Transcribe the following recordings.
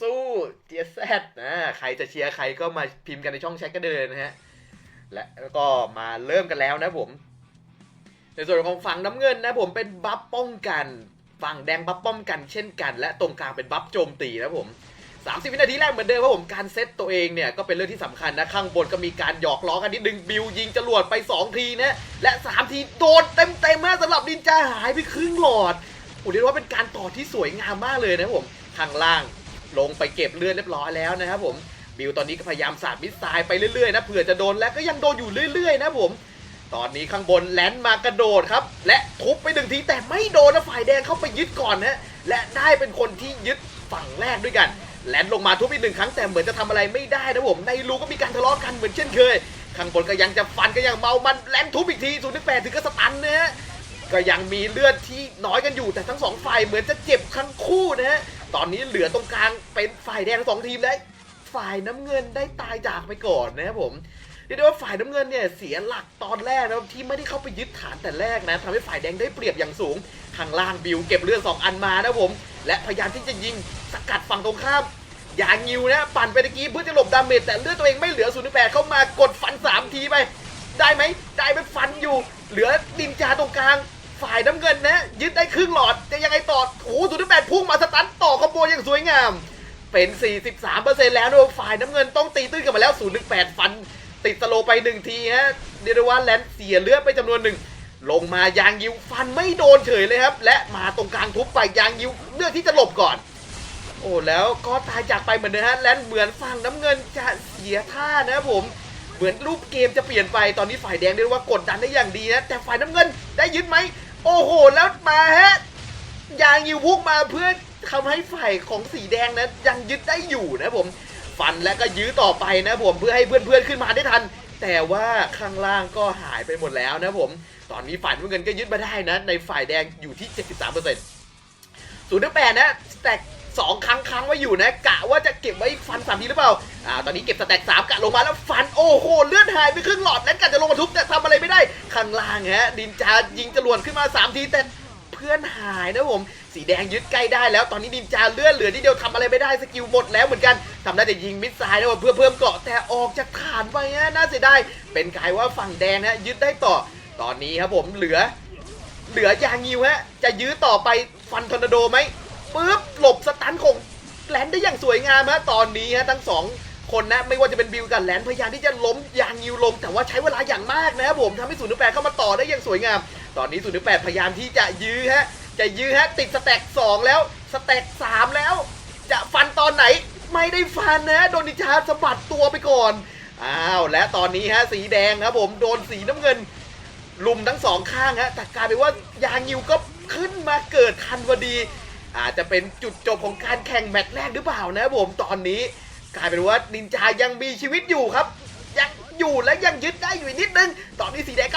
สู้ๆเจียแซดนะใครจะเชียร์ใครก็มาพิมพ์กันในช่องแชทก็เดินนะฮะ และก็มาเริ่มกันแล้วนะผม ในส่วนของฝั่งน้ำเงินนะผมเป็นบัฟป้องกัน ฝั่งแดงบัฟป้องกันเช่นกัน และตรงกลางเป็นบัฟโจมตีนะผม30 วินาทีแรกเหมือนเดิมว่าผมการเซตตัวเองเนี่ย ก็เป็นเรื่องที่สำคัญนะ ข้างบนก็มีการหยอกล้อกันนิดนึงบิวยิงจรวดไป 2 ทีนะ และ 3 ทีโดนเต็มเต็มๆนะสำหรับดินจาหายไปครึ่งหลอดโอ้เรียกว่าเป็นการต่อที่สวยงามมากเลยนะผม ข้างล่าง ลงไปเก็บเลือดเรียบร้อยแล้วนะครับผมบิวตอนนี้ก็พยายามสาดมิสไซล์ไปเรื่อยๆนะเผื่อจะโดนและก็ยังโดนอยู่เรื่อยๆนะผมตอนนี้ข้างบนแลนด์มากระโดดครับ และทุบไปหนึ่งทีแต่ไม่โดนนะฝ่ายแดงเข้าไปยึดก่อนนะและได้เป็นคนที่ยึดฝั่งแรกด้วยกัน แลนด์ลงมาทุบอีกหนึ่งครั้งแต่เหมือนจะทำอะไรไม่ได้นะผมในรูก็มีการทะเลาะกันเหมือนเช่นเคย ข้างบนก็ยังจะฟันก็ยังเมามันแลนด์ทุบอีกทีศูนย์แปดถึงก็สตันนะฮะก็ยังมีเลือดที่น้อยกันอยู่แต่ทั้งสองฝ่ายเหมือนจะเจ็บทั้งคู่นะฮะ ตอนนี้เหลือตรงกลางเป็นฝ่ายแดงสองทีมและฝ่ายน้ำเงินได้ตายจากไปก่อนนะครับผมเรียกได้ว่าฝ่ายน้ำเงินเนี่ยเสียหลักตอนแรกนะครับที่ไม่ได้เข้าไปยึดฐานแต่แรกนะทำให้ฝ่ายแดงได้เปรียบอย่างสูงข้างล่างบิวเก็บเลือด2อันมานะผม และพยายามที่จะยิงสกัดฝั่งตรงข้ามอย่างงิวนะปั่นไปตะกี้เพื่อจะหลบดาเมจแต่เลือดตัวเองไม่เหลือศูนย์แปดเข้ามากดฟัน3ทีไปได้ไหมได้ไปฟันอยู่ เหลือดินจาตรงกลาง ฝ่ายน้ำเงินนะ ยึดได้ครึ่งหลอดจะยังไงต่อโอ้ศูนย์แปดพุ่งมาสตันต่อขบวนอย่างสวยงาม เป็น 43%แล้วด้วยฝ่ายน้ำเงินต้องตีตื้นกลันมาแล้ว018ฟัน ติดสโลไปหนึ่งทีฮะเรียกได้ว่าแลนด์เสียเลือดไปจำนวนหนึ่งลงมายางยิวฟันไม่โดนเฉยเลยครับ และมาตรงกลางทุบไปยางยิวเลือกที่จะหลบก่อน โอ้แล้วก็ตายจากไปเหมือนเดิมฮะแลนด์เหมือนฝั่งน้ำเงินจะเสียท่านะครับผมเหมือนรูปเกมจะเปลี่ยนไปตอนนี้ฝ่ายแดงเรียกว่ากดดันได้อย่างดีนะ แต่ฝ่ายน้ำเงินได้ยึดไหม โอ้โห แล้วมาฮะ ยางยิวพุกมาเพื่อทำให้ฝ่ายของสีแดงนะยังยึดได้อยู่นะผมฟันและก็ยื้อต่อไปนะผมเพื่อให้เพื่อนๆขึ้นมาได้ทัน แต่ว่าข้างล่างก็หายไปหมดแล้วนะผม ตอนนี้ฝ่ายน้ำเงินก็ยึดมาได้นะ ในฝ่ายแดงอยู่ที่ 73%ศูนย์แปดนะแต็ก สองครั้งครั้งไว้อยู่นะกะว่าจะเก็บไว้ฟันสามทีหรือเปล่าอ่าตอนนี้เก็บสแต็กสามกะลงมาแล้วฟันโอ้โหเลือดหายไปครึ่งหลอดแล้วกะจะลงมาทุบแต่ทำอะไรไม่ได้ข้างล่างฮะดินจายิงจรวดขึ้นมาสามทีแต่เพื่อนหายนะผมสีแดงยึดใกล้ได้แล้วตอนนี้ดินจาเลื่อนเหลือที่เดียวทำอะไรไม่ได้สกิลหมดแล้วเหมือนกันทำได้แต่ยิงมิดไซล์นะผมเพื่อเพิ่มเกาะแต่ออกจากฐานไปฮะน่าเสียดายเป็นกายว่าฝั่งแดงนะยึดได้ต่อ ตอนนี้ครับผมเหลือ เหลือยางยิวฮะจะยื้อต่อไปฟันทอร์นาโดไหม ปึ๊บหลบสตันของแลนได้อย่างสวยงามฮะตอนนี้ฮะทั้งสองคนนะไม่ว่าจะเป็นบิลกับแลนพยายามที่จะล้มยางยิวลงแต่ว่าใช้เวลาอย่างมากนะครับผมทำให้ศูนย์แปดเข้ามาต่อได้อย่างสวยงาม ตอนนี้ศูนย์แปดพยายามที่จะยื้อฮะจะยื้อฮะติดสแต็กสองแล้วสแต็กสามแล้ว จะฟันตอนไหนไม่ได้ฟันนะโดนิชาสะบัดตัวไปก่อนอ้าวและตอนนี้ฮะสีแดงครับผมโดนสีน้ำเงิน ลุมทั้งสองข้างฮะแต่กลายเป็นว่ายางยิวก็ขึ้นมาเกิดทันพอดี อาจจะเป็นจุดจบของการแข่งแมตช์แรกหรือเปล่านะผมตอนนี้ กลายเป็นว่านินจายังมีชีวิตอยู่ครับ ยังอยู่และยังยึดได้อยู่นิดนึง ตอนนี้สีแดง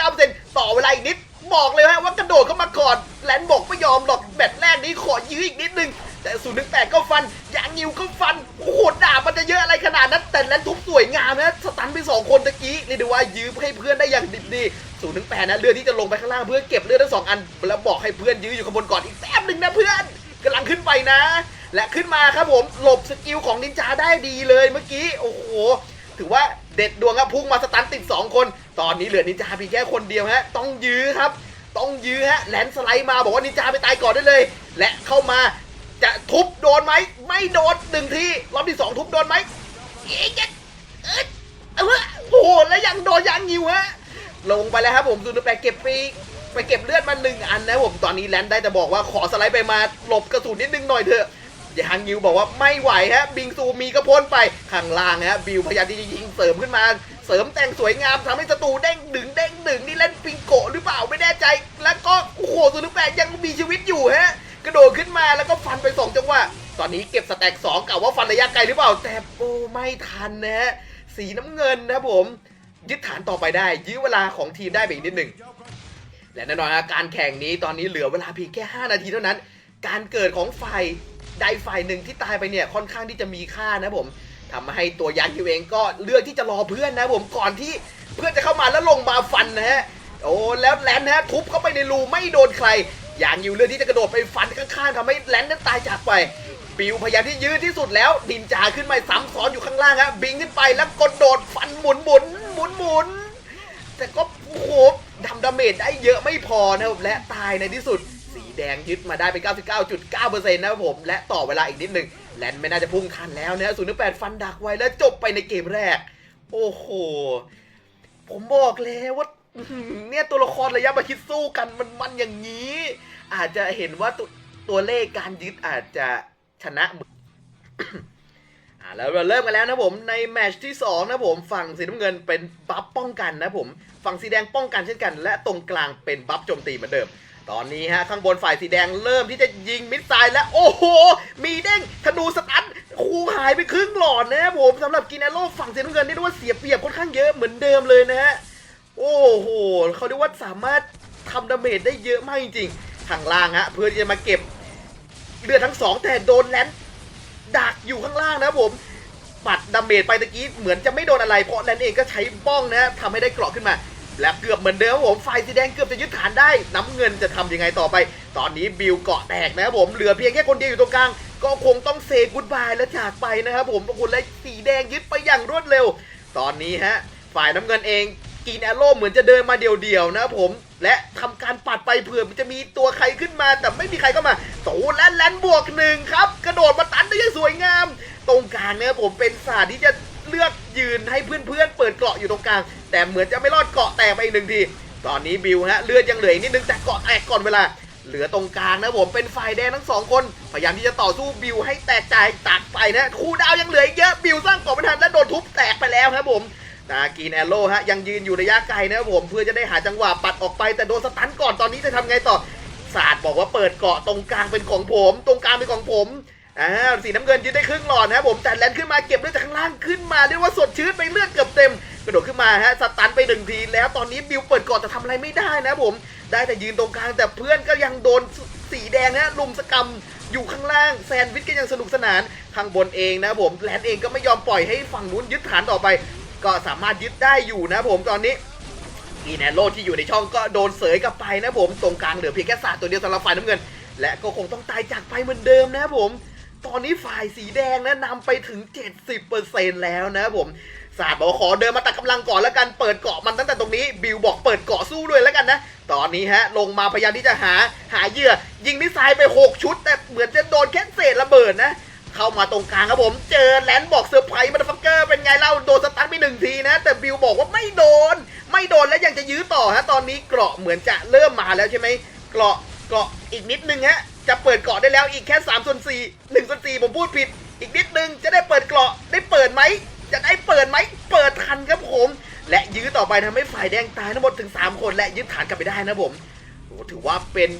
99.9%ต่อเวลาอีกนิด บอกเลยฮะว่ากระโดดเข้ามาก่อนแลนบอกไม่ยอมหรอกแมตช์แรกนี้ขอยื้ออีกนิดนึง แต่ศูนย์หนึ่งแปดก็ฟันยางยิวก็ฟันโอ้โหดาบมันจะเยอะอะไรขนาดนั้น แต่แลนทุบสวยงามนะสตันไปสองคนตะกี้เรียกได้ว่ายื้อให้เพื่อนได้อย่างดิบดีศูนย์หนึ่งแปดนะเลือดที่จะลงไปข้างล่างเพื่อเก็บเลือดทั้งสองอัน แล้วบอกให้เพื่อนยื้ออยู่ข้างบนก่อนอีกแป๊บหนึ่งนะเพื่อนกำลังขึ้นไปนะ และขึ้นมาครับผมหลบสกิลของนินจาได้ดีเลยเมื่อกี้โอ้โหถือว่าเด็ดดวงครับพุ่งมาสตันติด 2 คน ตอนนี้เหลือนินจาเพียงแค่คนเดียวฮะ ต้องยื้อครับ ต้องยื้อฮะแลนสไลด์มาบอกว่านินจาไปตายก่อนได้เลย และเข้ามา จะทุบโดนไหม ไม่โดนหนึ่งทีรอบที่2ทุบโดนไหมเอ๊ะเอ๊ะเอ๊ะเอ้ยโอ้โหแล้วยังโดนยังยิวฮะลงไปแล้วครับผมซูนแปเก็บไปไปเก็บเลือดมาหนึ่งอันนะครับผมตอนนี้แลนด์ได้แต่บอกว่าขอสไลด์ไปมาหลบกระสุนนิดนึงหน่อยเถอะยางยิวบอกว่าไม่ไหวฮะบิงซูมีก็พ้นไปข้างล่างฮะบิวพยายามที่จะยิงเสริมขึ้นมา เสริมแต่งสวยงามทำให้ศัตรูเด้งดึงเด้งดึงนี่เล่นปิงโกะหรือเปล่าไม่แน่ใจ แล้วก็โอ้โหสุนุแปดยังมีชีวิตอยู่ฮะ กระโดดขึ้นมาแล้วก็ฟันไปสองจังหวะ ตอนนี้เก็บสแต็กสองกะว่าฟันระยะไกลหรือเปล่า แต่โอ้ไม่ทันนะฮะ สีน้ำเงินนะผม ยึดฐานต่อไปได้ ยื้อเวลาของทีมได้ไปอีกนิดหนึ่ง และแน่นอนการแข่งนี้ตอนนี้เหลือเวลาเพียงแค่ 5 นาทีเท่านั้น การเกิดของฝ่ายใดฝ่ายหนึ่งที่ตายไปเนี่ยค่อนข้างที่จะมีค่านะผมทำให้ตัวยักษ์ยูเองก็เลือกที่จะรอเพื่อนนะผมก่อนที่เพื่อนจะเข้ามาแล้วลงมาฟันนะฮะโอ้แล้วแลนด์นะฮะทุบเข้าไปในรูไม่โดนใคร อย่างยูเลือกที่จะกระโดดไปฟันข้างๆทำให้แลนด์นั้นตายจากไปบิวพยายามที่ยืดที่สุดแล้ว ดินจาขึ้นมาซ้ำซ้อนอยู่ข้างล่างฮะบิงขึ้นไปแล้วกดโดดฟันหมุนหมุนหมุนหมุนแต่ก็โอ้โหทำดาเมจได้เยอะไม่พอนะครับและตายในที่สุด สีแดงยึดมาได้ไป 99.9%นะครับผม และต่อเวลาอีกนิดหนึ่งแลนไม่น่าจะพุ่งทันแล้วนะศูนย์แปดฟันดักไว้แล้วจบไปในเกมแรก โอ้โหผมบอกแล้วว่า เนี่ยตัวละครระยะประชิดสู้กันมันมันอย่างนี้ อาจจะเห็นว่าตัวตัวเลขการยึดอาจจะชนะอ่าแล้วเราเริ่มกันแล้วนะผมในแมตช์ที่2นะผมฝั่งสีน้ำเงินเป็นบัฟป้องกันนะผมฝั่งสีแดงป้องกันเช่นกัน และตรงกลางเป็นบัฟโจมตีเหมือนเดิม ตอนนี้ฮะข้างบนฝ่ายสีแดงเริ่มที่จะยิงมิสไซล์และโอ้โห มีเด้งธนูสตันคูหายไปครึ่งหลอดนะครับผมสำหรับกินแอโร่ฝั่งสีน้ำเงินนี่เรียกว่าเสียเปรียบค่อนข้างเยอะเหมือนเดิมเลยนะฮะ โอ้โหเขาเรียกว่าสามารถทำดาเมจได้เยอะมากจริงๆข้างล่างฮะเพื่อที่จะมาเก็บเลือดทั้งสองแต่โดนแลนดักอยู่ข้างล่างนะผมปัดดาเมจไปตะกี้เหมือนจะไม่โดนอะไรเพราะแลนเองก็ใช้บ้องนะทำให้ได้เกราะขึ้นมา และเกือบเหมือนเดิมผมฝ่ายสีแดงเกือบจะยึดฐานได้ น้ำเงินจะทำยังไงต่อไป ตอนนี้บิวเกาะแตกนะครับผมเหลือเพียงแค่คนเดียวอยู่ตรงกลางก็คงต้องเซกุดบายและจากไปนะครับผมปรากฏและสีแดงยึดไปอย่างรวดเร็ว ตอนนี้ฮะฝ่ายน้ำเงินเอง กีนแอโร่เหมือนจะเดินมาเดี่ยวๆนะครับผมและทำการปัดไปเผื่อมันจะมีตัวใครขึ้นมา แต่ไม่มีใครเข้ามาโตและแลนบวกหนึ่งครับ กระโดดมาตันได้อย่างสวยงาม ตรงกลางเนี่ยผมเป็นศาสตร์ที่จะเลือกยืนให้เพื่อนๆเปิดเกาะอยู่ตรงกลาง แต่เหมือนจะไม่รอดเกาะแตกไปอีกหนึ่งที ตอนนี้บิวฮะเลือดยังเหลืออีกนิดนึงแต่เกาะแตกก่อนเวลา เหลือตรงกลางนะผมเป็นฝ่ายแดงทั้งสองคน พยายามที่จะต่อสู้บิวให้แตกจ่ายตักไปนะ คู่ดาวยังเหลือเยอะบิวสร้างเกาะไม่ทันและโดนทุบแตกไปแล้วครับผม นากีนแอโร่ฮะยังยืนอยู่ระยะไกลนะครับผมเพื่อจะได้หาจังหวะปัดออกไปแต่โดนสตันก่อนตอนนี้จะทำไงต่อศาสตร์บอกว่าเปิดเกาะตรงกลางเป็นของผม ตรงกลางเป็นของผมอ่าสีน้ำเงินยึดได้ครึ่งหลอดนะครับผมแต่แลนขึ้นมาเก็บเลือดจากข้างล่างขึ้นมาเรียกว่าสดชื้นไปเลือดเกือบเต็มกระโดดขึ้นมาฮะสตันไปหนึ่งทีแล้วตอนนี้บิวเปิดเกาะแต่ทำอะไรไม่ได้นะผม ได้แต่ยืนตรงกลาง แต่เพื่อนก็ยังโดนสีแดงนะลุมสกรรมอยู่ข้างล่างแซนด์วิชก็ยังสนุกสนานข้างบนเองนะผมแลนเองก็ไม่ยอมปล่อยให้ฝั่งนู้นยึดฐานต่อไป ก็สามารถยึดได้อยู่นะผมตอนนี้อีแนโรที่อยู่ในช่องก็โดนเสยกลับไปนะผมตรงกลางเหลือเพียงแค่ศาสตร์ตัวเดียวสำหรับฝ่ายน้ำเงิน และก็คงต้องตายจากไปเหมือนเดิมนะผม ตอนนี้ฝ่ายสีแดงนะนำไปถึง 70%แล้วนะผมศาสตร์บอกขอเดินมาตัดกำลังก่อนแล้วกันเปิดเกาะมันตั้งแต่ตรงนี้บิวบอกเปิดเกาะสู้ด้วยแล้วกันนะตอนนี้ฮะลงมาพยายามที่จะหาหาเหยื่อ ยิงมิสไซล์ไป 6 ชุด แต่เหมือนจะโดนแค่เศษระเบิดนะ เข้ามาตรงกลางครับผม เจอแลนด์บอกเซอร์ไพรส์มันฟักเกอร์เป็นไงเล่าโดนสตันไปหนึ่งทีนะ แต่บิวบอกว่าไม่โดน ไม่โดนแล้วยังจะยื้อต่อฮะตอนนี้เกราะเหมือนจะเริ่มมาแล้วใช่ไหมเกราะเกราะอีกนิดนึงฮะจะเปิดเกราะได้แล้วอีกแค่3ส่วน4 1ส่วน4ผมพูดผิด อีกนิดนึงจะได้เปิดเกราะได้เปิดไหมจะได้เปิดไหมเปิดทันครับผมและยื้อต่อไปทำให้ฝ่ายแดงตายทั้งหมดถึง 3 คนและยึดฐานกลับไปได้นะผมถือว่าเป็น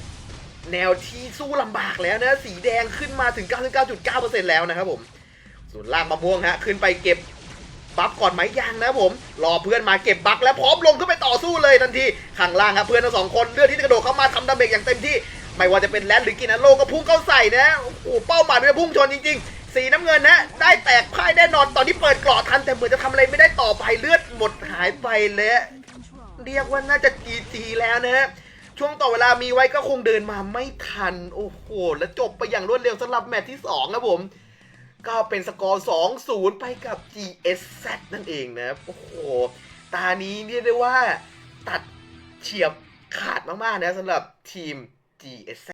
แนวที่สู้ลำบากแล้วนะสีแดงขึ้นมาถึง 99.9%แล้วนะครับผมส่วนล่างมะม่วงฮะขึ้นไปเก็บบัฟก่อนไหมยังนะผม รอเพื่อนมาเก็บบัฟแล้วพร้อมลงขึ้นไปต่อสู้เลยทันทีข้างล่างครับเพื่อนทั้งสองคนเลือกที่จะกระโดดเข้ามาทำดาเมจอย่างเต็มที่ ไม่ว่าจะเป็นแลนด์หรือกินาโลก็พุ่งเข้าใส่นะโอ้โหเป้าหมายเป็นพุ่งชนจริงๆ สีน้ำเงินนะได้แตกพ่ายแน่นอนตอนนี้เปิดกราะทันแต่เหมือนจะทำอะไรไม่ได้ต่อไปเลือดหมดหายไปแล้วเรียกว่าน่าจะจีจีแล้วนะฮะ ช่วงต่อเวลามีไว้ก็คงเดินมาไม่ทัน โอ้โห แล้วจบไปอย่างรวดเร็วสำหรับแมตช์ที่2ครับผม ก็เป็นสกอร์ 2-0 ไปกับ GSZ นั่นเองนะโอ้โห ตานี้เรียกได้ว่าตัดเฉียบขาดมากๆนะสำหรับทีม GSZ